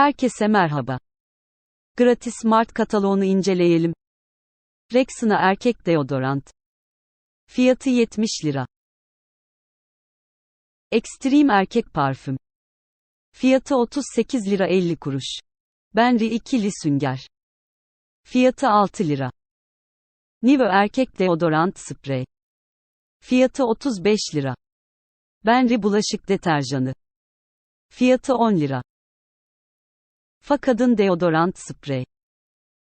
Herkese merhaba. Gratis Mart kataloğunu inceleyelim. Rexona erkek deodorant. Fiyatı 70 lira. Extreme erkek parfüm. Fiyatı 38 lira 50 kuruş. Benri ikili sünger. Fiyatı 6 lira. Nive erkek deodorant sprey. Fiyatı 35 lira. Benri bulaşık deterjanı. Fiyatı 10 lira. Fa kadın deodorant sprey.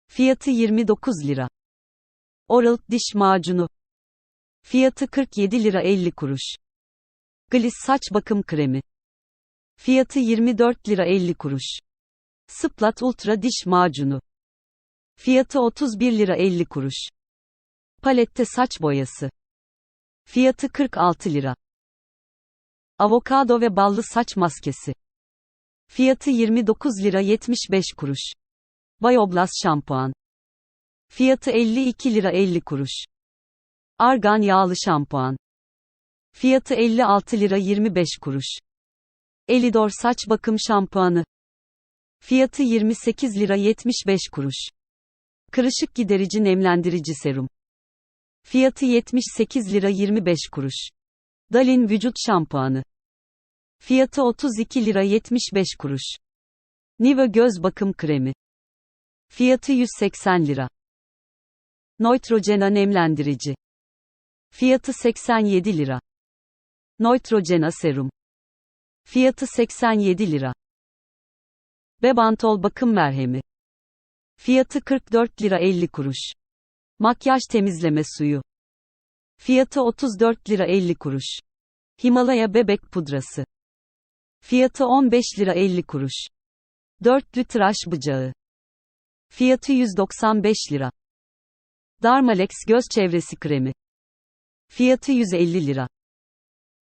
Fiyatı 29 lira. Oral diş macunu. Fiyatı 47 lira 50 kuruş. Gliss saç bakım kremi. Fiyatı 24 lira 50 kuruş. Splat Ultra diş macunu. Fiyatı 31 lira 50 kuruş. Palette saç boyası. Fiyatı 46 lira. Avokado ve ballı saç maskesi. Fiyatı 29 lira 75 kuruş. Bayoblas şampuan. Fiyatı 52 lira 50 kuruş. Argan yağlı şampuan. Fiyatı 56 lira 25 kuruş. Elidor saç bakım şampuanı. Fiyatı 28 lira 75 kuruş. Kırışık giderici nemlendirici serum. Fiyatı 78 lira 25 kuruş. Dalin vücut şampuanı. Fiyatı 32 lira 75 kuruş. Nive göz bakım kremi. Fiyatı 180 lira. Neutrogena nemlendirici. Fiyatı 87 lira. Neutrogena serum. Fiyatı 87 lira. Bebantol bakım merhemi. Fiyatı 44 lira 50 kuruş. Makyaj temizleme suyu. Fiyatı 34 lira 50 kuruş. Himalaya bebek pudrası. Fiyatı 15 lira 50 kuruş. Dörtlü tıraş bıçağı. Fiyatı 195 lira. Darmalex göz çevresi kremi. Fiyatı 150 lira.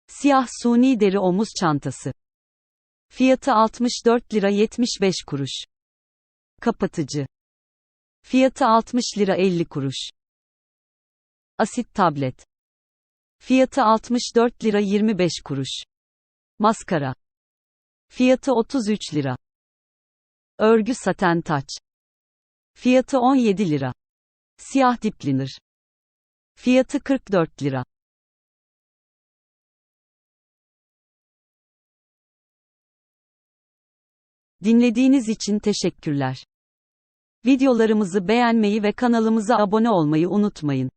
Siyah suni deri omuz çantası. Fiyatı 64 lira 75 kuruş. Kapatıcı. Fiyatı 60 lira 50 kuruş. Asit tablet. Fiyatı 64 lira 25 kuruş. Maskara. Fiyatı 33 lira. Örgü saten taç. Fiyatı 17 lira. Siyah diplinir. Fiyatı 44 lira. Dinlediğiniz için teşekkürler. Videolarımızı beğenmeyi ve kanalımıza abone olmayı unutmayın.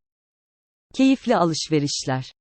Keyifli alışverişler.